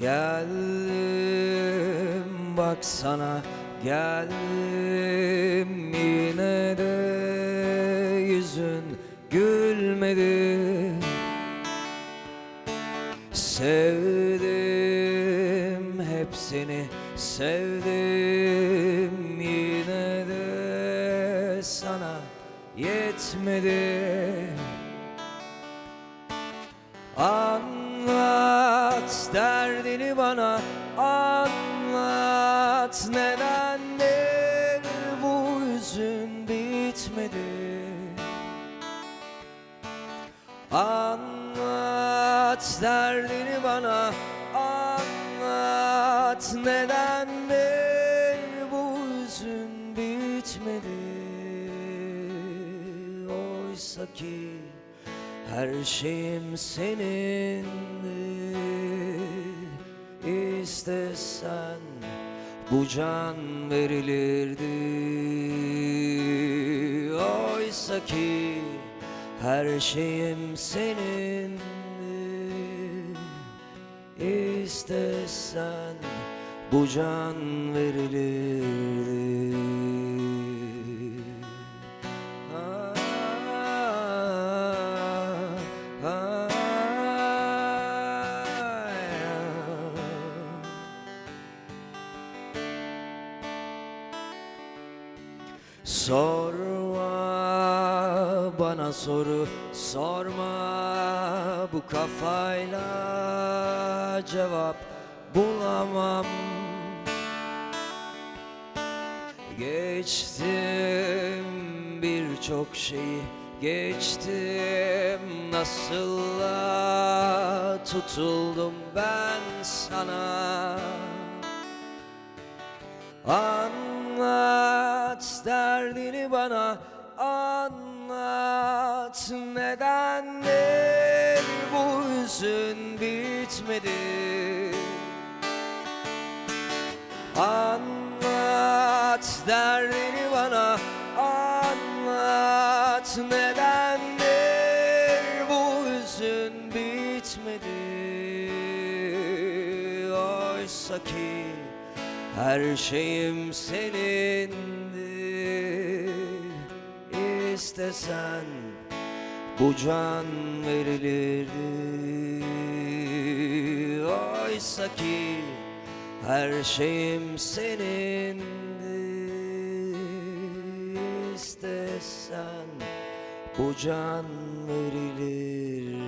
Geldim baksana geldim yine de yüzün gülmedi. Sevdim hepsini sevdim yine de sana yetmedi Derdini bana anlat nedendir bu hüzün bitmedi? Anlat derdini bana anlat nedendir bu hüzün bitmedi? Oysa ki her şeyim senindi İstesen bu can verilirdi. Oysa ki her şeyim senindi İstesen bu can verilirdi Sorma bana soru sorma bu kafayla cevap bulamam. Geçtim birçok şeyi geçtim nasıl tutuldum ben sana Derdini bana anlat. Nedendir bu hüzün bitmedi? Anlat derdini bana anlat. Nedendir bu hüzün bitmedi? Oysa ki her şeyim senindi İstesen bu can verilirdi. Oysa ki her şeyim senindi. İstesen bu can verilir